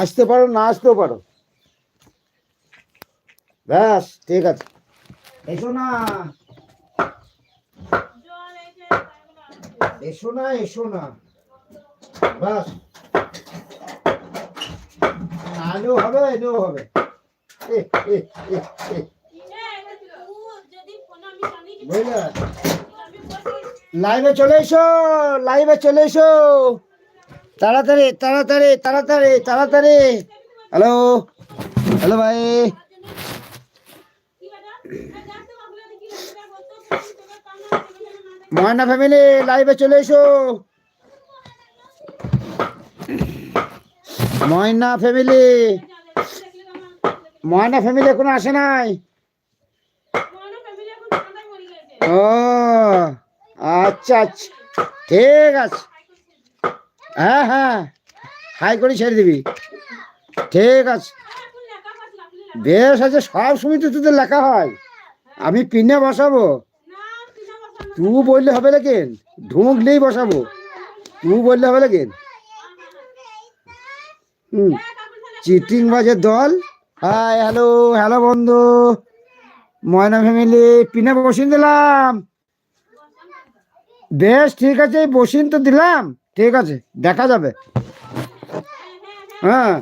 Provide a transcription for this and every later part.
আসতে পারো, না আসতেও পারো। ব্যাস, ঠিক আছে। এসো না। এসো না এসো না। ব্যাস। আলো হবে এলেও হবে। বুঝলে লাইভে চলে এসো, লাইভে চলে এসো। তাড়াতাড়ি তাড়াতাড়ি তাড়াতাড়ি তাড়াতাড়ি। হ্যালো হ্যালো ভাই। ময়না ফ্যামিলি, লাইভে চলে এসো। ময়না ফ্যামিলি ময়না ফ্যামিলি এখনও আসে নাই। ও আচ্ছা আচ্ছা ঠিক আছে। হ্যাঁ হ্যাঁ। হাই করে ছেড়ে দিবি। ঠিক আছে। বেশ আছে, সব সময় তো তোদের লেখা হয়। আমি পিনে বসাবো। তু বললে হবে লেকিন। ঢুকলেই বসাবো। তু বললে হবে লেকিন। হুম। চিটিং বাজের দল। হাই, হ্যালো হ্যালো বন্ধু। ময়না ফ্যামিলি, পিনে বসিয়ে দিলাম। বেশ, ঠিক আছে বসিন তো দিলাম। ঠিক আছে, দেখা যাবে। হ্যাঁ।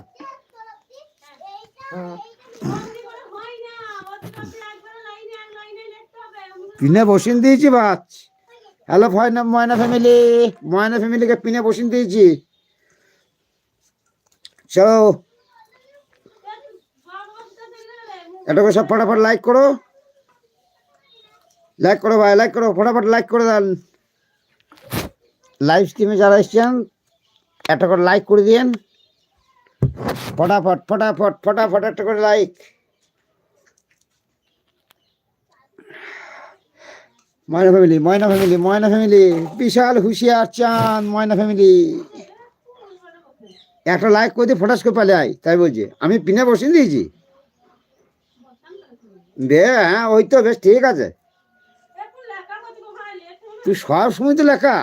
পিনে বসিন দিয়েছি, বাচ। হ্যালো ফয়না ময়না ফ্যামিলি ময়না ফ্যামিলিকে পিনে বসিন দিয়েছি। চলো এটা করে সব ফটাফট লাইক করো। লাইক করো ভাই লাইক করো, ফটাফট লাইক করে দেন। লাইভ স্ট্রিমে যারা এসছেন, একটা করে লাইক করে দিন ফটাফট ফটাফট ফটাফট একটা করে like Moyna family Moyna family Moyna family বিশাল হুঁশিয়ার চান ময়না ফ্যামিলি একটা লাইক করে দিয়ে ফটাস করে পালে আয়, তাই বলছে। আমি পিনে বসিয়ে দিয়েছি। বে হ্যাঁ ওই তো বেশ, ঠিক আছে। তুই সব সময় তো লেখা।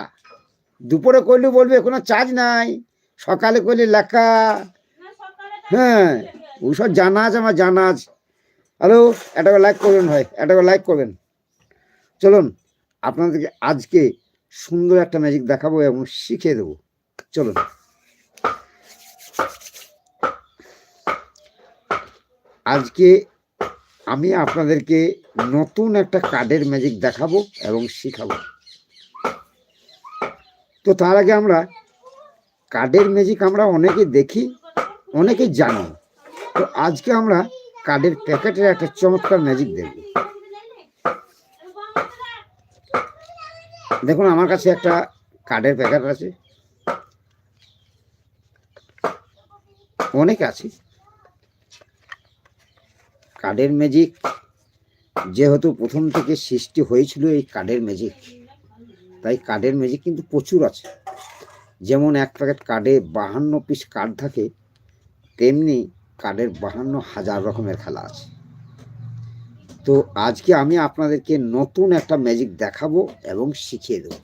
দুপুরে করলে বলবে কোনো চার্জ নাই। সকালে করলে লেখা। হ্যাঁ ওইসব জানা আছে আমার জানা আছে হ্যালো, একটা লাইক করবেন ভাই, একটা লাইক করবেন। চলুন, আপনাদেরকে আজকে সুন্দর একটা ম্যাজিক দেখাবো এবং শিখিয়ে দেবো। চলুন। আজকে আমি আপনাদেরকে নতুন একটা কার্ডের ম্যাজিক দেখাবো এবং শিখাবো। তো তার আগে আমরা কার্ডের ম্যাজিক আমরা অনেকে দেখি অনেকে জানি। তো আজকে আমরা কার্ডের প্যাকেটের একটা চমৎকার ম্যাজিক দেখব। দেখুন, আমার কাছে একটা কার্ডের প্যাকেট আছে। অনেক আছে। কার্ডের ম্যাজিক যেহেতু প্রথম থেকে সৃষ্টি হয়েছিল এই কার্ডের ম্যাজিক। তাই কার্ডের ম্যাজিক কিন্তু প্রচুর আছে। যেমন এক প্যাকেট কার্ডে বাহান্ন পিস কার্ড থাকে, তেমনি কার্ডের বাহান্ন হাজার রকমের খেলা আছে। তো আজকে আমি আপনাদেরকে নতুন একটা ম্যাজিক দেখাবো এবং শিখিয়ে দেবো।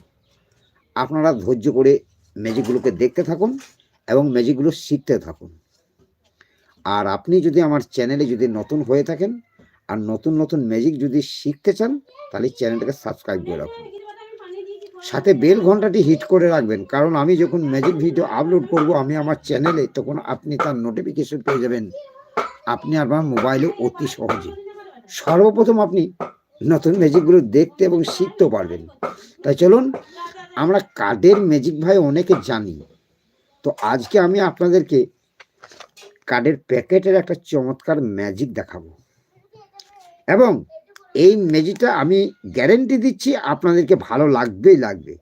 আপনারা ধৈর্য করে ম্যাজিকগুলোকে দেখতে থাকুন এবং ম্যাজিকগুলো শিখতে থাকুন। আর আপনি যদি আমার চ্যানেলে যদি নতুন হয়ে থাকেন, আর নতুন নতুন ম্যাজিক যদি শিখতে চান, তাহলে চ্যানেলটাকে সাবস্ক্রাইব করে রাখুন। সাথে বেল ঘন্টাটি হিট করে রাখবেন। কারণ আমি যখন ম্যাজিক ভিডিও আপলোড করব, আমি আমার চ্যানেলে তখন আপনি তার নোটিফিকেশন পেয়ে যাবেন। আপনি আপনার মোবাইলে অতি সহজে সর্বপ্রথম আপনি নতুন ম্যাজিকগুলো দেখতে এবং শিখতেও পারবেন। তাই চলুন, আমরা কার্ডের ম্যাজিক ভাই অনেকে জানি। তো আজকে আমি আপনাদেরকে কার্ডের প্যাকেটের একটা চমৎকার ম্যাজিক দেখাবো। এবং এই মেজিটা আমি গ্যারেন্টি দিচ্ছি আপনাদেরকে ভালো লাগবেই লাগবে।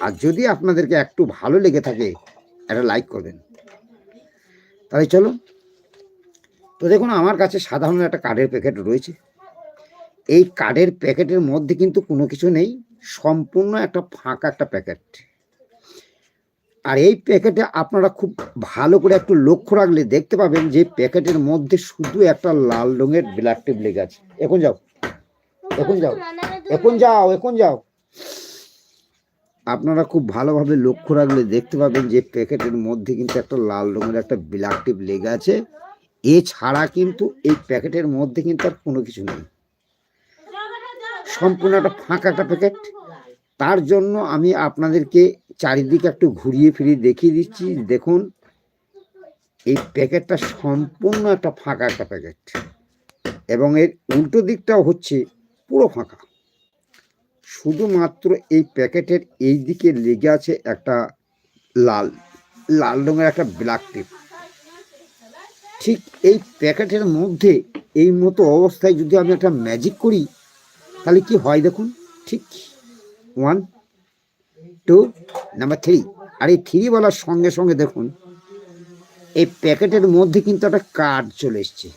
আর যদি আপনাদেরকে একটু ভালো লেগে থাকে, একটা লাইক করবেন। তাহলে চলো। তো দেখুন, আমার কাছে সাধারণ একটা কার্ডের প্যাকেট রয়েছে। এই কার্ডের প্যাকেটের মধ্যে কিন্তু কোনো কিছু নেই, সম্পূর্ণ একটা ফাঁকা একটা প্যাকেট। আর এই প্যাকেটে আপনারা খুব ভালো করে একটু লক্ষ্য রাখলে দেখতে পাবেন যে প্যাকেটের মধ্যে শুধু একটা লাল রঙের ব্ল্যাক টেপ লেগে আছে। এখন যাও। এখন যাও এখন যাও এখন যাও। আপনারা খুব ভালোভাবে লক্ষ্য রাখলে দেখতে পাবেন যে প্যাকেটের মধ্যে কিন্তু একটা লাল রঙের একটা ব্ল্যাক টিপ লেগে আছে। এছাড়া কিন্তু এই প্যাকেটের মধ্যে কিন্তু আর কোনো কিছু নেই। সম্পূর্ণ একটা ফাঁকা একটা প্যাকেট। তার জন্য আমি আপনাদেরকে চারিদিকে একটু ঘুরিয়ে ফিরিয়ে দেখিয়ে দিচ্ছি। দেখুন এই প্যাকেটটা সম্পূর্ণ একটা ফাঁকা একটা প্যাকেট। এবং এর উল্টো দিকটাও হচ্ছে পুরো ফাঁকা। শুধুমাত্র এই প্যাকেটের এই দিকে লেগে আছে একটা লাল লাল রঙের একটা ব্ল্যাক টিপ ঠিক এই প্যাকেটের মধ্যে এই মতো অবস্থায় যদি আমি একটা ম্যাজিক করি, তাহলে কি হয় দেখুন? ঠিক ওয়ান টু নাম্বার থ্রি আর এই থ্রি বলার সঙ্গে সঙ্গে দেখুন, এই প্যাকেটের মধ্যে কিন্তু একটা কার্ড চলে এসছে।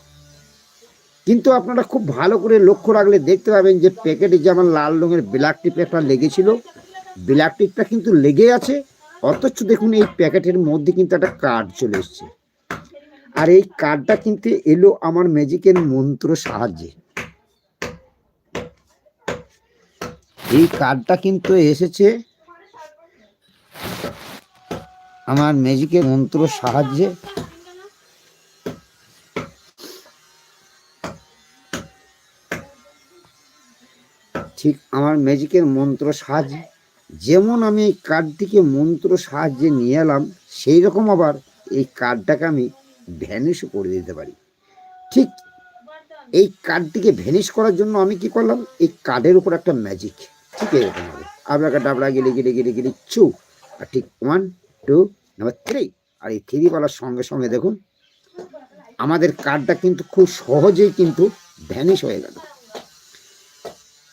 কিন্তু আপনারা খুব ভালো করে লক্ষ্য রাখলে দেখতে পাবেন যে প্যাকেটে যেমন লাল রঙের ব্ল্যাক টিপ একটা লেগেছিল, ব্ল্যাক টিপটা কিন্তু লেগে আছে, অথচ দেখুন এই প্যাকেটের মধ্যে কিন্তু একটা কার্ড চলে এসছে। আর এই কার্ডটা কিন্তু এলো আমার ম্যাজিকের মন্ত্র সাহায্যে। এই কার্ডটা কিন্তু এসেছে আমার ম্যাজিকের মন্ত্র সাহায্যে। ঠিক আমার ম্যাজিকের মন্ত্র সাহায্যে। যেমন আমি এই কার্ডটিকে মন্ত্র সাহায্যে নিয়ে এলাম সেই রকম আবার এই কার্ডটাকে আমি ভ্যানিশও করে দিতে পারি। ঠিক এই কার্ডটিকে ভ্যানিশ করার জন্য আমি কি করলাম? এই কার্ডের উপর একটা ম্যাজিক ঠিক এরকম হবে। আবরাকা ডাবলা গেলে গেলে গেলে গেলে চু। আর ঠিক ওয়ান টু নাম্বার থ্রি আর এই থ্রি বলার সঙ্গে সঙ্গে দেখুন, আমাদের কার্ডটা কিন্তু খুব সহজেই কিন্তু ভ্যানিশ হয়ে গেল।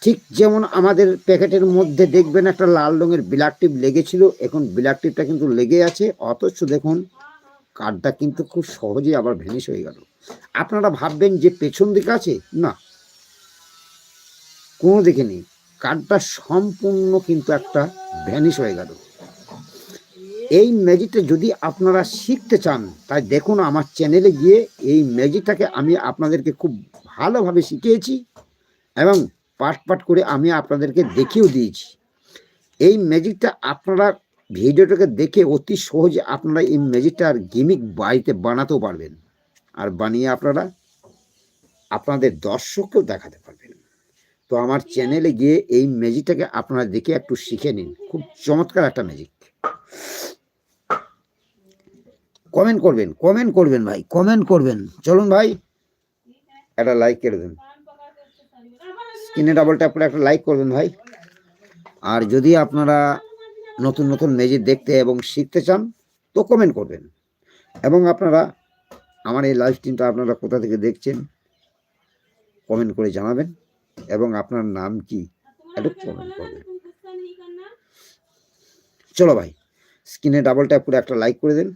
ঠিক যেমন আমাদের প্যাকেটের মধ্যে দেখবেন একটা লাল রঙের ব্ল্যাক টিপ লেগেছিল, এখন ব্ল্যাক টিপটা কিন্তু লেগে আছে, অথচ দেখুন কার্ডটা কিন্তু খুব সহজেই আবার ভ্যানিশ হয়ে গেল। আপনারা ভাববেন যে পেছন দিকে আছে? না। কোনো দিকে নেই। কার্ডটা সম্পূর্ণ কিন্তু একটা ভ্যানিশ হয়ে গেল। এই ম্যাজিকটা যদি আপনারা শিখতে চান, তাই দেখুন আমার চ্যানেলে গিয়ে এই ম্যাজিকটাকে আমি আপনাদেরকে খুব ভালোভাবে শিখিয়েছি এবং পাট পাট করে আমি আপনাদেরকে দেখিয়েও দিয়েছি। এই ম্যাজিকটা আপনারা ভিডিওটাকে দেখে অতি সহজে আপনারা এই ম্যাজিকটার গিমিক বাড়িতে বানাতেও পারবেন। আর বানিয়ে আপনারা আপনাদের দর্শককেও দেখাতে পারবেন। তো আমার চ্যানেলে গিয়ে এই ম্যাজিকটাকে আপনারা দেখে একটু শিখে নিন। খুব চমৎকার একটা ম্যাজিক। কমেন্ট করবেন কমেন্ট করবেন ভাই, কমেন্ট করবেন। চলুন ভাই, একটা লাইক করে দেন। স্ক্রিনে ডাবল ট্যাপ করে একটা লাইক করবেন ভাই। আর যদি আপনারা নতুন নতুন ম্যাজিক দেখতে এবং শিখতে চান, তো কমেন্ট করবেন। এবং আপনারা আমার এই লাইভ স্ট্রিমটা আপনারা কোথা থেকে দেখছেন কমেন্ট করে জানাবেন। এবং আপনার নাম কি, একটু কমেন্ট করবেন। চলো ভাই, স্ক্রিনে ডাবল ট্যাপ করে একটা লাইক করে দেন।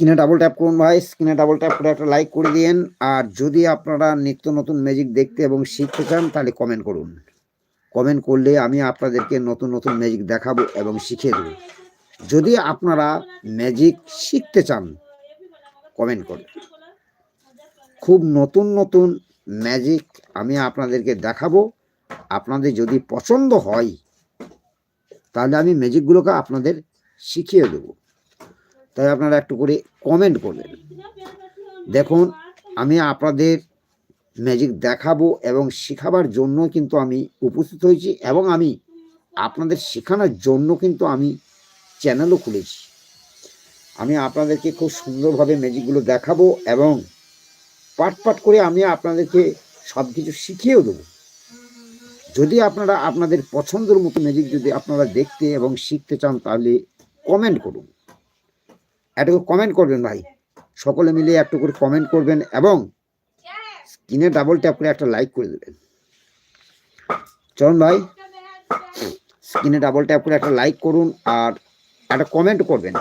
স্ক্রিনে ডাবল ট্যাপ করুন ভাই, স্ক্রিনে ডাবল ট্যাপ করে একটা লাইক করে দিন। আর যদি আপনারা নিত্য নতুন ম্যাজিক দেখতে এবং শিখতে চান, তাহলে কমেন্ট করুন। কমেন্ট করলে আমি আপনাদেরকে নতুন নতুন ম্যাজিক দেখাবো এবং শিখিয়ে দেবো। যদি আপনারা ম্যাজিক শিখতে চান কমেন্ট করুন। খুব নতুন নতুন ম্যাজিক আমি আপনাদেরকে দেখাবো। আপনাদের যদি পছন্দ হয়, তাহলে আমি ম্যাজিকগুলোকে আপনাদের শিখিয়ে দেবো। তাই আপনারা একটু করে কমেন্ট করবেন। দেখুন, আমি আপনাদের ম্যাজিক দেখাবো এবং শেখাবার জন্য কিন্তু আমি উপস্থিত হয়েছি এবং আমি আপনাদের শেখানোর জন্য কিন্তু আমি চ্যানেলও খুলেছি। আমি আপনাদেরকে খুব সুন্দরভাবে ম্যাজিকগুলো দেখাবো এবং পাট পাট করে আমি আপনাদেরকে সব কিছু শিখিয়েও দেবো। যদি আপনারা আপনাদের পছন্দের মতো ম্যাজিক যদি আপনারা দেখতে এবং শিখতে চান তাহলে কমেন্ট করুন। একটু কমেন্ট করবেন ভাই। সকলে মিলে একটু করে কমেন্ট করবেন এবং স্ক্রিনে ডাবল ট্যাপ করে একটা লাইক করে দেবেন। চলুন ভাই স্ক্রিনে ডাবল ট্যাপ করে একটা লাইক করুন আর একটা কমেন্ট করবেন।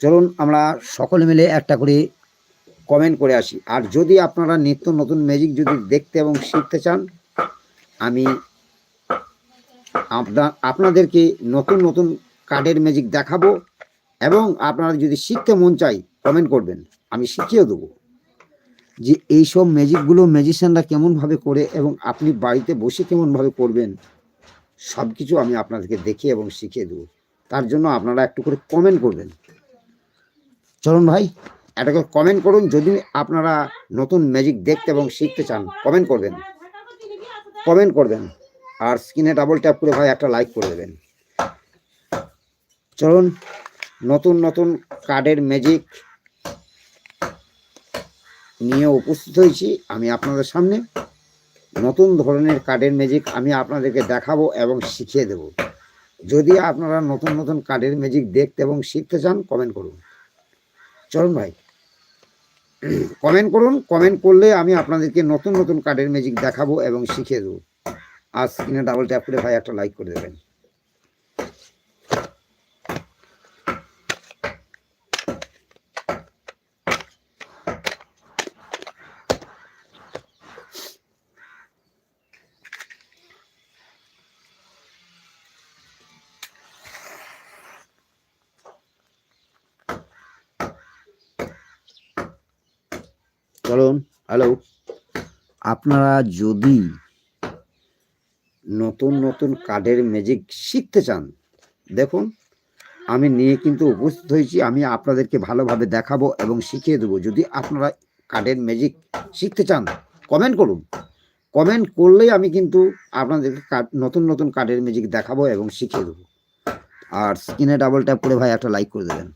চলুন আমরা সকলে মিলে একটা করে কমেন্ট করে আসি। আর যদি আপনারা নিত্য নতুন ম্যাজিক যদি দেখতে এবং শিখতে চান, আমি আপনাদেরকে নতুন নতুন কার্ডের ম্যাজিক দেখাবো এবং আপনারা যদি শিখতে মন চাই কমেন্ট করবেন, আমি শিখিয়ে দেবো যে এইসব ম্যাজিকগুলো ম্যাজিশিয়ানরা কেমনভাবে করে এবং আপনি বাড়িতে বসে কেমনভাবে করবেন সব কিছু আমি আপনাদেরকে দেখে এবং শিখিয়ে দেবো। তার জন্য আপনারা একটু করে কমেন্ট করবেন। চলুন ভাই, একটা করে কমেন্ট করুন, যদি আপনারা নতুন ম্যাজিক দেখতে এবং শিখতে চান কমেন্ট করবেন। কমেন্ট করবেন। আর স্ক্রিনে ডাবল ট্যাপ করে ভাই একটা লাইক করে দেবেন। চলুন, নতুন নতুন কার্ডের ম্যাজিক নিয়ে উপস্থিত হয়েছি আমি আপনাদের সামনে। নতুন ধরনের কার্ডের ম্যাজিক আমি আপনাদেরকে দেখাবো এবং শিখিয়ে দেব। যদি আপনারা নতুন নতুন কার্ডের ম্যাজিক দেখতে এবং শিখতে চান কমেন্ট করুন। চলুন ভাই কমেন্ট করুন। কমেন্ট করলে আমি আপনাদেরকে নতুন নতুন কার্ডের ম্যাজিক দেখাবো এবং শিখিয়ে দেবো। আর স্ক্রিনে ডাবল ট্যাপ করে ভাই একটা লাইক করে দেবেন চলুন হ্যালো আপনারা যদি নতুন নতুন কার্ডের ম্যাজিক শিখতে চান, দেখুন, আমি নিয়ে কিন্তু উপস্থিত হয়েছি। আমি আপনাদেরকে ভালোভাবে দেখাবো এবং শিখিয়ে দেবো। যদি আপনারা কার্ডের ম্যাজিক শিখতে চান কমেন্ট করুন। কমেন্ট করলেই আমি কিন্তু আপনাদেরকে নতুন নতুন কার্ডের ম্যাজিক দেখাবো এবং শিখিয়ে দেবো। আর স্ক্রিনে ডাবল ট্যাপ করে ভাই একটা লাইক করে দেবেন।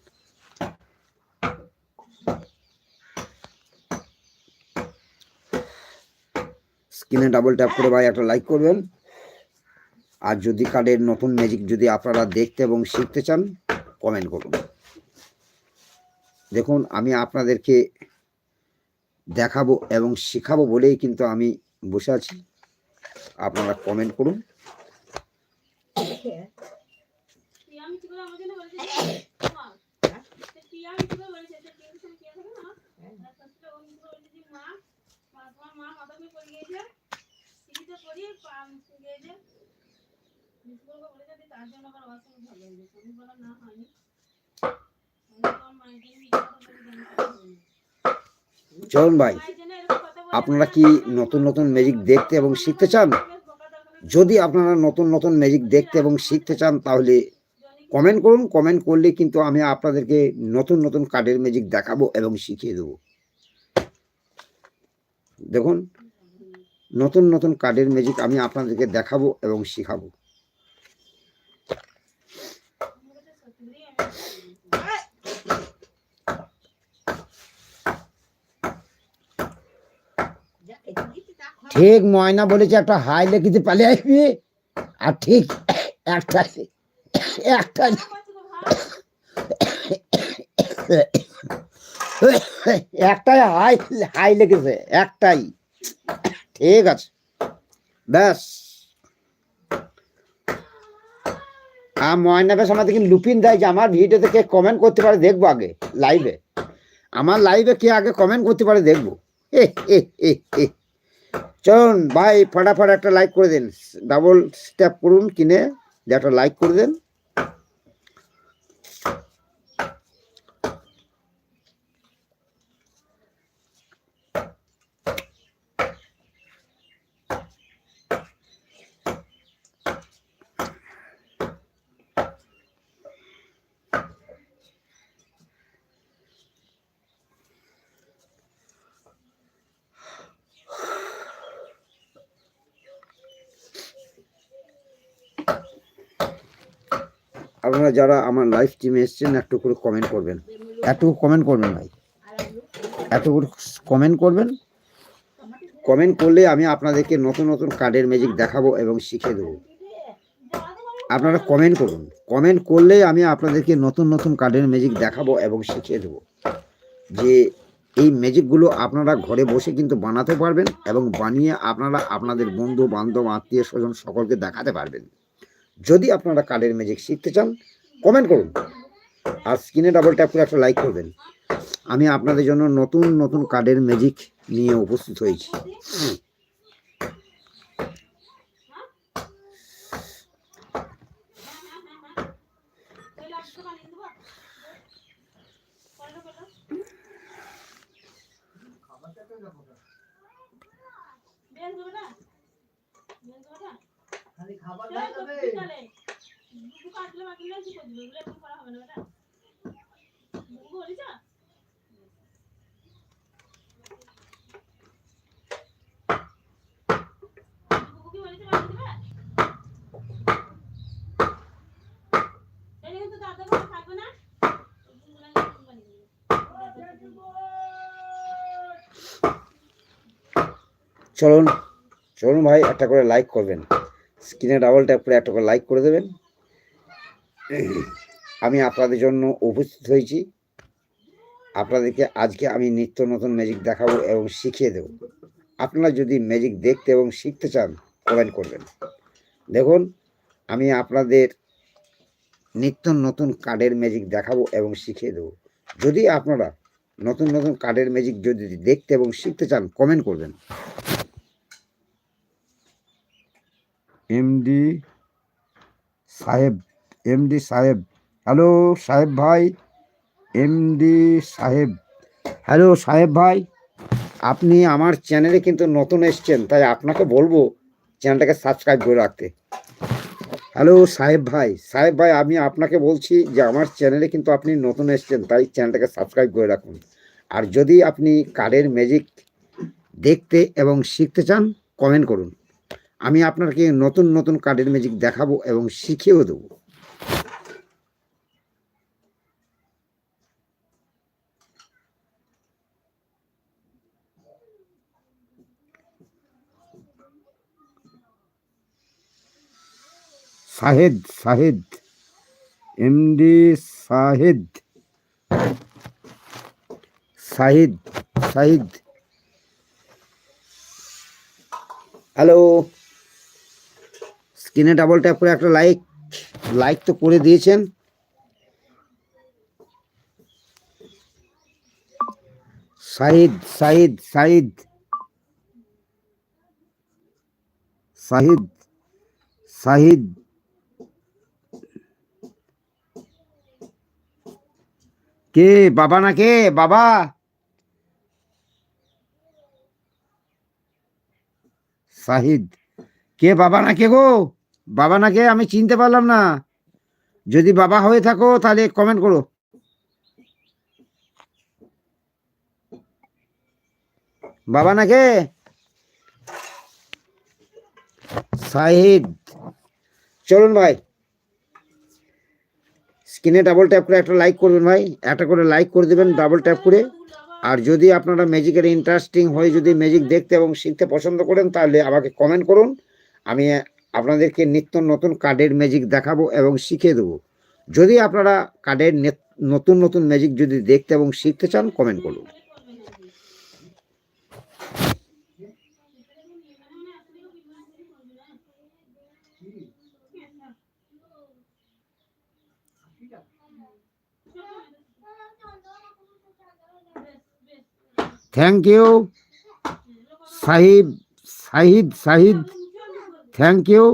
স্ক্রিনে ডাবল ট্যাপ করে ভাই একটা লাইক করবেন। আর যদি কার্ডের নতুন ম্যাজিক যদি আপনারা দেখতে এবং শিখতে চান কমেন্ট করুন। দেখুন, আমি আপনাদেরকে দেখাবো এবং শেখাবো বলেই কিন্তু আমি বসে আছি। আপনারা কমেন্ট করুন। চলুন ভাই আপনারা কি নতুন নতুন ম্যাজিক দেখতে এবং শিখতে চান? যদি আপনারা নতুন নতুন ম্যাজিক দেখতে এবং শিখতে চান তাহলে কমেন্ট করুন। কমেন্ট করলে কিন্তু আমি আপনাদেরকে নতুন নতুন কার্ডের ম্যাজিক দেখাবো এবং শিখিয়ে দেবো। দেখুন নতুন নতুন কার্ডের ম্যাজিক আমি আপনাদেরকে দেখাবো এবং শিখাবো। ঠিক ময়না বলেছে একটা হাই লেখিতে পালিয়ে আসবি? আর ঠিক একটা একটা একটাই হাই হাই লেগেছে, একটাই। ঠিক আছে। ব্যাস। আর ময়না বেশ আমার দেখি লুপিন দেয় যে আমার ভিডিওতে কে কমেন্ট করতে পারে দেখব আগে লাইভে আমার লাইভে কে আগে কমেন্ট করতে পারে দেখব। এ এ এ চলুন ভাই ফটাফট একটা লাইক করে দিন। ডাবল স্ট্যাপ করুন কিনে একটা লাইক করে দেন আপনারা যারা আমার লাইভ টিমে এসছেন, একটু করে কমেন্ট করবেন। একটু কমেন্ট করবেন ভাই। একটু করে কমেন্ট করবেন। কমেন্ট করলে আমি আপনাদেরকে নতুন নতুন কার্ডের ম্যাজিক দেখাবো এবং শিখিয়ে দেবো। আপনারা কমেন্ট করুন। কমেন্ট করলে আমি আপনাদেরকে নতুন নতুন কার্ডের ম্যাজিক দেখাবো এবং শিখিয়ে দেবো। যে এই ম্যাজিকগুলো আপনারা ঘরে বসে কিন্তু বানাতে পারবেন এবং বানিয়ে আপনারা আপনাদের বন্ধু, বান্ধব আত্মীয় স্বজন সকলকে দেখাতে পারবেন। যদি আপনারা কার্ডের ম্যাজিক শিখতে চান কমেন্ট করুন। আর স্ক্রিনে ডাবল ট্যাপ করে একটা লাইক করবেন। আমি আপনাদের জন্য নতুন নতুন কার্ডের ম্যাজিক নিয়ে উপস্থিত হয়েছি। খাবার চলুন চলুন ভাই, একটা করে লাইক করবেন। স্ক্রিনে ডাবল ট্যাপ করে একটা করে লাইক করে দেবেন। আমি আপনাদের জন্য উপস্থিত হয়েছি। আপনাদেরকে আজকে আমি নিত্য নতুন ম্যাজিক দেখাবো এবং শিখিয়ে দেব। আপনারা যদি ম্যাজিক দেখতে এবং শিখতে চান কমেন্ট করবেন। দেখুন, আমি আপনাদের নিত্য নতুন কার্ডের ম্যাজিক দেখাবো এবং শিখিয়ে দেবো। যদি আপনারা নতুন নতুন কার্ডের ম্যাজিক যদি দেখতে এবং শিখতে চান কমেন্ট করবেন। এমডি সাহেব এমডি সাহেব। হ্যালো সাহেব ভাই, এমডি সাহেব। হ্যালো সাহেব ভাই, আপনি আমার চ্যানেলে কিন্তু নতুন এসছেন, তাই আপনাকে বলব চ্যানেলটাকে সাবস্ক্রাইব করে রাখতে। হ্যালো সাহেব ভাই সাহেব ভাই, আমি আপনাকে বলছি যে আমার চ্যানেলে কিন্তু আপনি নতুন এসছেন, তাই চ্যানেলটাকে সাবস্ক্রাইব করে রাখুন। আর যদি আপনি কার্ডের ম্যাজিক দেখতে এবং শিখতে চান কমেন্ট করুন। আমি আপনাকে নতুন নতুন কার্ডের ম্যাজিক দেখাবো এবং শিখিয়েও দেবো। সাহেদ সাহেদ। এমডি সাহেদ। সাহিদ সাহিদ। হ্যালো। স্ক্রিনে ডাবল ট্যাপ করে একটা লাইক লাইক তো করে দিয়েছেন। সাহিদ সাহিদ সাহিদ। সাহিদ সাহিদ। কে? বাবা না কে? বাবা! সাহিদ। কে বাবা না কে গো? বাবা না কে? আমি চিনতে পারলাম না। যদি বাবা হয়ে থাকো, তাহলে কমেন্ট করো। বাবা না কে? সাহিদ। চলুন ভাই। স্ক্রিনে ডাবল ট্যাপ করে একটা লাইক করবেন ভাই। একটা করে লাইক করে দেবেন ডাবল ট্যাপ করে। আর যদি আপনারা ম্যাজিকের ইন্টারেস্টিং হয়ে যদি ম্যাজিক দেখতে এবং শিখতে পছন্দ করেন, তাহলে আমাকে কমেন্ট করুন। আমি আপনাদেরকে নিত্য নতুন কার্ডের ম্যাজিক দেখাবো এবং শিখিয়ে দেবো। যদি আপনারা কার্ডের নতুন নতুন ম্যাজিক যদি দেখতে এবং শিখতে চান কমেন্ট করুন। Thank you Sahib Sahid Sahid thank you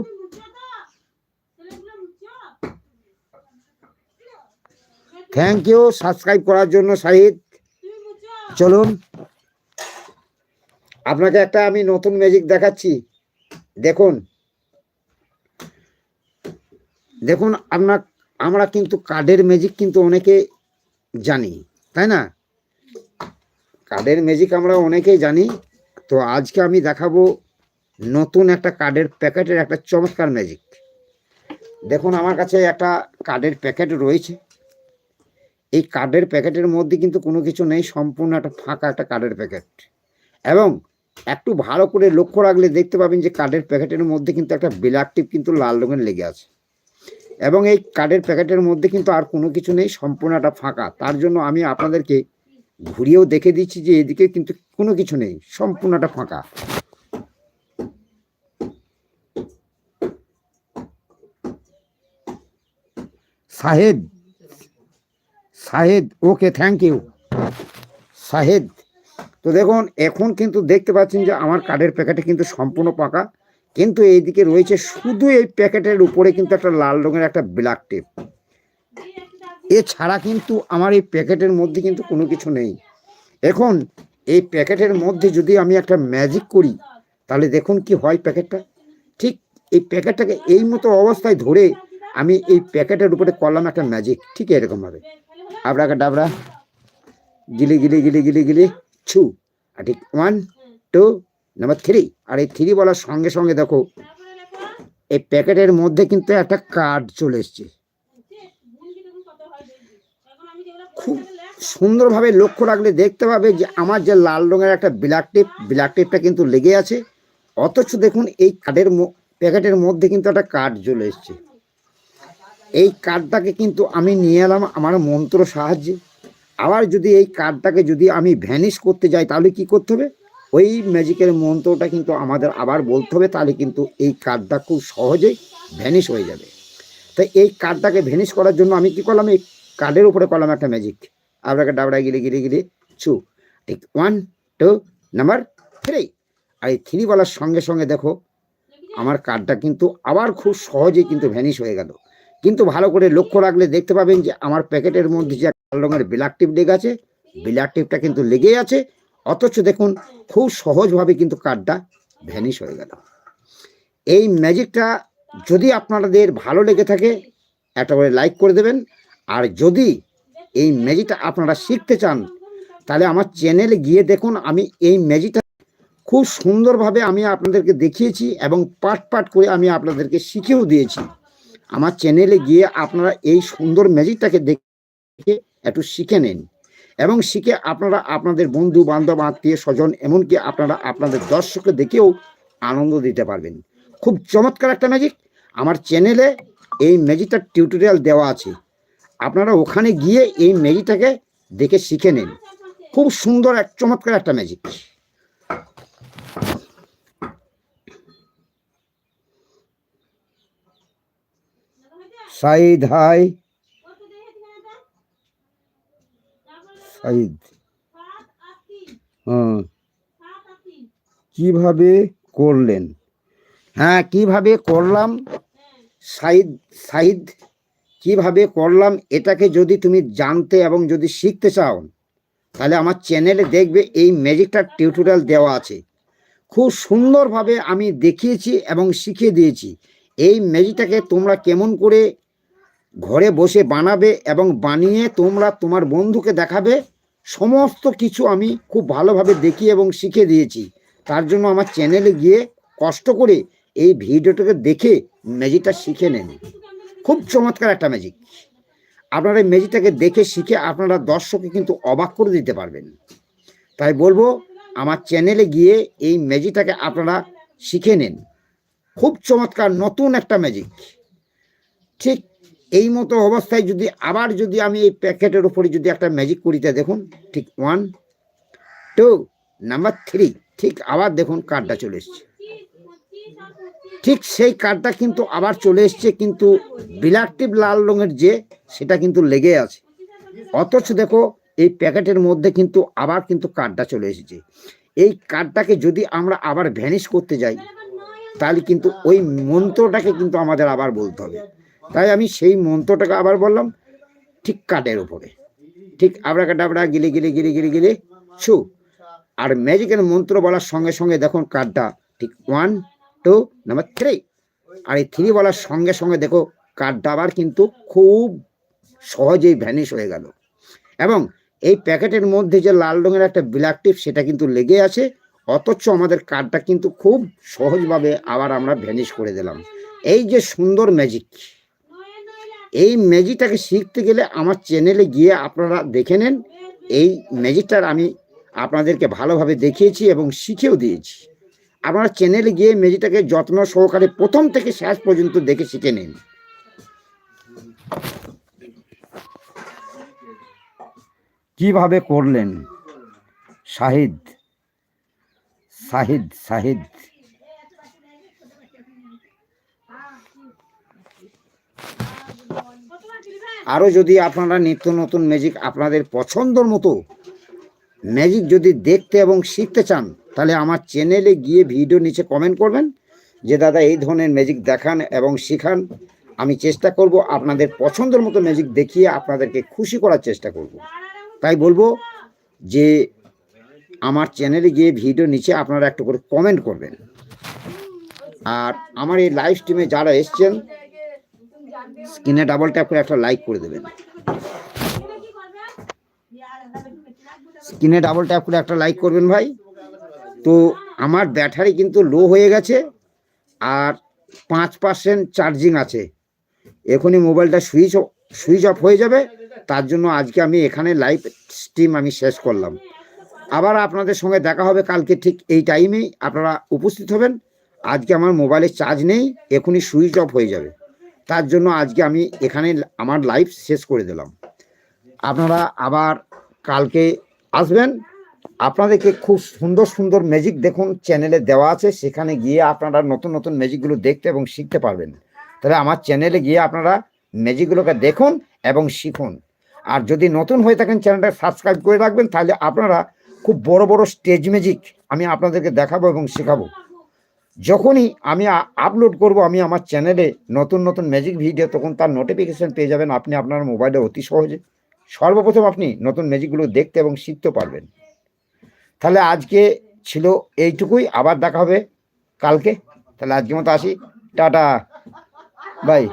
thank you subscribe করার জন্য সাহিদ চলুন। আপনাকে একটা আমি নতুন ম্যাজিক দেখাচ্ছি। দেখুন। দেখুন আপনার আমরা কিন্তু কার্ডের ম্যাজিক কিন্তু অনেকে জানি, তাই না? কার্ডের ম্যাজিক আমরা অনেকেই জানি। তো আজকে আমি দেখাবো নতুন একটা কার্ডের প্যাকেটের একটা চমৎকার ম্যাজিক দেখুন, আমার কাছে একটা কার্ডের প্যাকেট রয়েছে। এই কার্ডের প্যাকেটের মধ্যে কিন্তু কোনো কিছু নেই, সম্পূর্ণ একটা ফাঁকা একটা কার্ডের প্যাকেট। এবং একটু ভালো করে লক্ষ্য রাখলে দেখতে পাবেন যে কার্ডের প্যাকেটের মধ্যে কিন্তু একটা ব্ল্যাক টিপ কিন্তু লাল রঙের লেগে আছে। এবং এই কার্ডের প্যাকেটের মধ্যে কিন্তু আর কোনো কিছু নেই, সম্পূর্ণ একটা ফাঁকা। তার জন্য আমি আপনাদেরকে ঘুরিয়েও দেখে দিচ্ছি যে এদিকে কিন্তু কোনো কিছু নেই, সম্পূর্ণটা ফাঁকা। Sahed Sahed, okay thank you Sahed, তো দেখুন, এখন কিন্তু দেখতে পাচ্ছেন যে আমার কার্ডের প্যাকেটে কিন্তু সম্পূর্ণ পাকা কিন্তু এইদিকে রয়েছে শুধু এই প্যাকেটের উপরে কিন্তু একটা লাল রঙের একটা ব্ল্যাক টেপ এছাড়া কিন্তু আমার এই প্যাকেটের মধ্যে কিন্তু কোনো কিছু নেই। এখন এই প্যাকেটের মধ্যে যদি আমি একটা ম্যাজিক করি, তাহলে দেখুন কি হয় প্যাকেটটা। ঠিক এই প্যাকেটটাকে এই মতো অবস্থায় ধরে আমি এই প্যাকেটের উপরে করলাম একটা ম্যাজিক। ঠিক এরকমভাবে। আবরাকা ডাবরা। গিলি গিলি গিলি গিলি গিলি। ছু। আর ঠিক ওয়ান টু নাম্বার থ্রি আর এই থ্রি বলার সঙ্গে সঙ্গে দেখো, এই প্যাকেটের মধ্যে কিন্তু একটা কার্ড চলে এসছে গুণ কি দেখুন কত হয় দেখবি এখন আমি যেগুলো খুব সুন্দরভাবে লক্ষ্য রাখলে দেখতে পাবে যে আমার যে লাল রঙের একটা ব্ল্যাক টেপ, ব্ল্যাক টেপটা কিন্তু লেগে আছে। অথচ দেখুন, এই কার্ডের প্যাকেটের মধ্যে কিন্তু একটা কার্ড চলে এসছে। এই কার্ডটাকে কিন্তু আমি নিয়ে এলাম আমার মন্ত্র সাহায্যে। আবার যদি এই কার্ডটাকে যদি আমি ভ্যানিশ করতে যাই, তাহলে কি করতে হবে? ওই ম্যাজিকের মন্ত্রটা কিন্তু আমাদের আবার বলতে হবে, তাহলে কিন্তু এই কার্ডটা খুব সহজেই ভ্যানিশ হয়ে যাবে। তাই এই কার্ডটাকে ভ্যানিশ করার জন্য আমি কি করলাম, এই কার্ডের উপরে করলাম একটা ম্যাজিক আপনাকে ডাবড়া গিলে গিলে গিলে, ছু। ঠিক ওয়ান টু নাম্বার থ্রি আর এই থ্রি বলার সঙ্গে সঙ্গে দেখো, আমার কার্ডটা কিন্তু আবার খুব সহজেই কিন্তু ভ্যানিশ হয়ে গেল। কিন্তু ভালো করে লক্ষ্য রাখলে দেখতে পাবেন যে আমার প্যাকেটের মধ্যে যে কালো রঙের ব্ল্যাক টিপ লেগে আছে ব্ল্যাক টিপটা কিন্তু লেগেই আছে। অথচ দেখুন, খুব সহজভাবে কিন্তু কার্ডটা ভ্যানিশ হয়ে গেল। এই ম্যাজিকটা যদি আপনাদের ভালো লেগে থাকে, একটা করে লাইক করে দেবেন। আর যদি এই ম্যাজিকটা আপনারা শিখতে চান, তাহলে আমার চ্যানেলে গিয়ে দেখুন, আমি এই ম্যাজিকটা খুব সুন্দরভাবে আমি আপনাদেরকে দেখিয়েছি এবং পাট পাট করে আমি আপনাদেরকে শিখেও দিয়েছি। আমার চ্যানেলে গিয়ে আপনারা এই সুন্দর ম্যাজিকটাকে দেখে একটু শিখে নিন এবং শিখে আপনারা আপনাদের বন্ধু, বান্ধব, আত্মীয়, স্বজন, এমনকি আপনারা আপনাদের দর্শককে দেখেও আনন্দ দিতে পারবেন। খুব চমৎকার একটা ম্যাজিক আমার চ্যানেলে এই ম্যাজিকটার টিউটোরিয়াল দেওয়া আছে। আপনারা ওখানে গিয়ে এই ম্যাজিকটাকে দেখে শিখে নিন। খুব সুন্দর এক চমৎকার একটা ম্যাজিক। সাইদ, হাই। সাইদ। হ্যাঁ কীভাবে করলেন? হ্যাঁ কীভাবে করলাম? সাইদ সাইদ কীভাবে করলাম এটাকে যদি তুমি জানতে এবং যদি শিখতে চাও, তাহলে আমার চ্যানেলে দেখবে এই ম্যাজিকটার টিউটোরিয়াল দেওয়া আছে। খুব সুন্দরভাবে আমি দেখিয়েছি এবং শিখিয়ে দিয়েছি। এই ম্যাজিকটাকে তোমরা কেমন করে ঘরে বসে বানাবে এবং বানিয়ে তোমরা তোমার বন্ধুকে দেখাবে, সমস্ত কিছু আমি খুব ভালোভাবে দেখি এবং শিখে দিয়েছি। তার জন্য আমার চ্যানেলে গিয়ে কষ্ট করে এই ভিডিওটাকে দেখে ম্যাজিকটা শিখে নেন খুব চমৎকার একটা ম্যাজিক আপনারা এই ম্যাজিকটাকে দেখে শিখে আপনারা দর্শককে কিন্তু অবাক করে দিতে পারবেন। তাই বলব, আমার চ্যানেলে গিয়ে এই ম্যাজিকটাকে আপনারা শিখে নেন। খুব চমৎকার, নতুন একটা ম্যাজিক ঠিক এই মতো অবস্থায় যদি আবার যদি আমি এই প্যাকেটের উপরে যদি একটা ম্যাজিক করিতে দেখুন, ঠিক ওয়ান টু নাম্বার থ্রি ঠিক আবার দেখুন কার্ডটা চলে এসছে। ঠিক সেই কার্ডটা কিন্তু আবার চলে এসছে, কিন্তু বিলাকটিভ লাল রঙের যে, সেটা কিন্তু লেগে আছে। অথচ দেখো, এই প্যাকেটের মধ্যে কিন্তু আবার কিন্তু কার্ডটা চলে এসেছে। এই কার্ডটাকে যদি আমরা আবার ভ্যানিশ করতে যাই, তাহলে কিন্তু ওই মন্ত্রটাকে কিন্তু আমাদের আবার বলতে হবে। তাই আমি সেই মন্ত্রটাকে আবার বললাম, ঠিক কার্ডের উপরে। ঠিক আবরাকা ডাবরা গিলে গিলে গিলে গিলে গিলে, ছু। আর ম্যাজিকের মন্ত্র বলার সঙ্গে সঙ্গে দেখুন কার্ডটা, ঠিক ওয়ান টু নাম্বার থ্রি আর এই থ্রি বলার সঙ্গে সঙ্গে দেখো কার্ডটা আবার কিন্তু খুব সহজেই ভ্যানিশ হয়ে গেল। এবং এই প্যাকেটের মধ্যে যে লাল রঙের একটা ব্ল্যাক টিপ সেটা কিন্তু লেগে আছে, অথচ আমাদের কার্ডটা কিন্তু খুব সহজভাবে আবার আমরা ভ্যানিশ করে দিলাম। এই যে সুন্দর ম্যাজিক এই ম্যাজিকটাকে শিখতে গেলে আমার চ্যানেলে গিয়ে আপনারা দেখে নেন। এই ম্যাজিকটার আমি আপনাদেরকে ভালোভাবে দেখিয়েছি এবং শিখেও দিয়েছি। আপনারা চ্যানেলে গিয়ে ম্যাজিকটাকে যত্ন সহকারে প্রথম থেকে শেষ পর্যন্ত দেখে শিখে নিন। কীভাবে করলেন? শাহিদ শাহিদ শাহিদ। আরও যদি আপনারা নিত্য নতুন ম্যাজিক আপনাদের পছন্দর মতো ম্যাজিক যদি দেখতে এবং শিখতে চান তাহলে আমার চ্যানেলে গিয়ে ভিডিও নিচে কমেন্ট করবেন যে, দাদা, এই ধরনের ম্যাজিক দেখান এবং শেখান। আমি চেষ্টা করব আপনাদের পছন্দের মতো ম্যাজিক দেখিয়ে আপনাদেরকে খুশি করার চেষ্টা করব। তাই বলব যে, আমার চ্যানেলে গিয়ে ভিডিও নিচে আপনারা একটু করে কমেন্ট করবেন। আর আমার এই লাইভ স্ট্রিমে যারা এসছেন স্ক্রিনে ডাবল ট্যাপ করে একটা লাইক করে দেবেন। স্ক্রিনে ডাবল ট্যাপ করে একটা লাইক করবেন ভাই। তো আমার ব্যাটারি কিন্তু লো হয়ে গেছে আর পাঁচ পার্সেন্ট চার্জিং আছে। এখনই মোবাইলটা সুইচ সুইচ অফ হয়ে যাবে, তার জন্য আজকে আমি এখানে লাইভ স্ট্রিম আমি শেষ করলাম। আবার আপনাদের সঙ্গে দেখা হবে কালকে ঠিক এই টাইমেই আপনারা উপস্থিত হবেন। আজকে আমার মোবাইলে চার্জ নেই, এখনই সুইচ অফ হয়ে যাবে। তার জন্য আজকে আমি এখানে আমার লাইভ শেষ করে দিলাম। আপনারা আবার কালকে আসবেন আপনাদেরকে খুব সুন্দর সুন্দর ম্যাজিক দেখুন চ্যানেলে দেওয়া আছে। সেখানে গিয়ে আপনারা নতুন নতুন ম্যাজিকগুলো দেখতে এবং শিখতে পারবেন। তাহলে আমার চ্যানেলে গিয়ে আপনারা ম্যাজিকগুলোকে দেখুন এবং শিখুন। আর যদি নতুন হয়ে থাকেন চ্যানেলটা সাবস্ক্রাইব করে রাখবেন, তাহলে আপনারা খুব বড় বড় স্টেজ ম্যাজিক আমি আপনাদেরকে দেখাবো এবং শেখাবো। যখনই আমি আপলোড করব, আমি আমার চ্যানেলে নতুন নতুন ম্যাজিক ভিডিও তখন তার নোটিফিকেশান পেয়ে যাবেন। আপনি আপনার মোবাইলে অতি সহজে। সর্বপ্রথম আপনি নতুন ম্যাজিকগুলো দেখতে এবং শিখতে পারবেন। তাহলে আজকে ছিল এইটুকুই আবার দেখা হবে কালকে। তাহলে আজকের মতো আসি। টাটা। বাই।